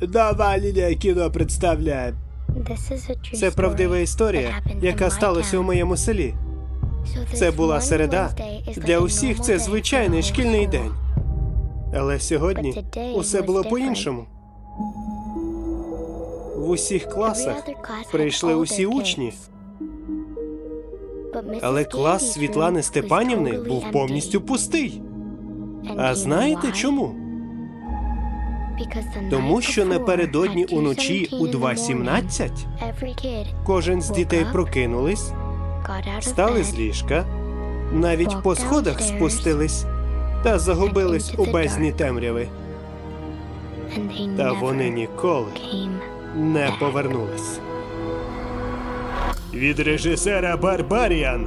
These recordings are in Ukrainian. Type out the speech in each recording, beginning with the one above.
Нова лінія кіно представляє. Це правдива історія, яка сталася у моєму селі. Це була середа. Для усіх це звичайний шкільний день. Але сьогодні усе було по-іншому. В усіх класах прийшли усі учні, але клас Світлани Степанівни був повністю пустий. А знаєте чому? Тому що напередодні уночі у 2.17 кожен з дітей прокинулись, стали з ліжка, навіть по сходах спустились та загубились у бездні темряви. Та вони ніколи не повернулись. Від режисера Барбаріан.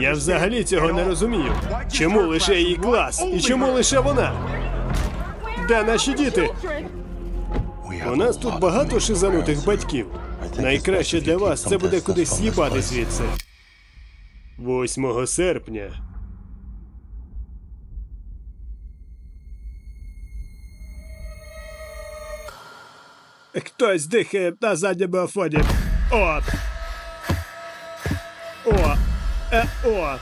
Я взагалі цього не розумію. Чому лише її клас? І чому лише вона? Де наші діти? У нас тут багато шизанутих батьків. Найкраще для вас це буде кудись з'їбати звідси. 8 серпня. Хтось дихає на задньому фоні. О! О! Е, о!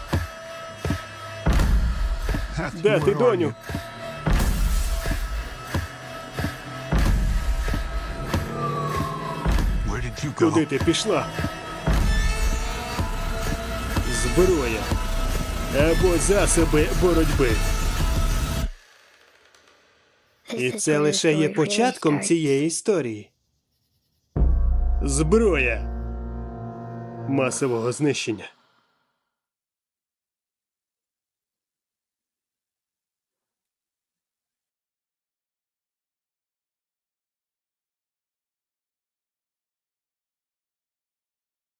Де ти, доню? Куди ти пішла? Зброя. Або засоби боротьби. І це лише є початком цієї історії. Зброя масового знищення.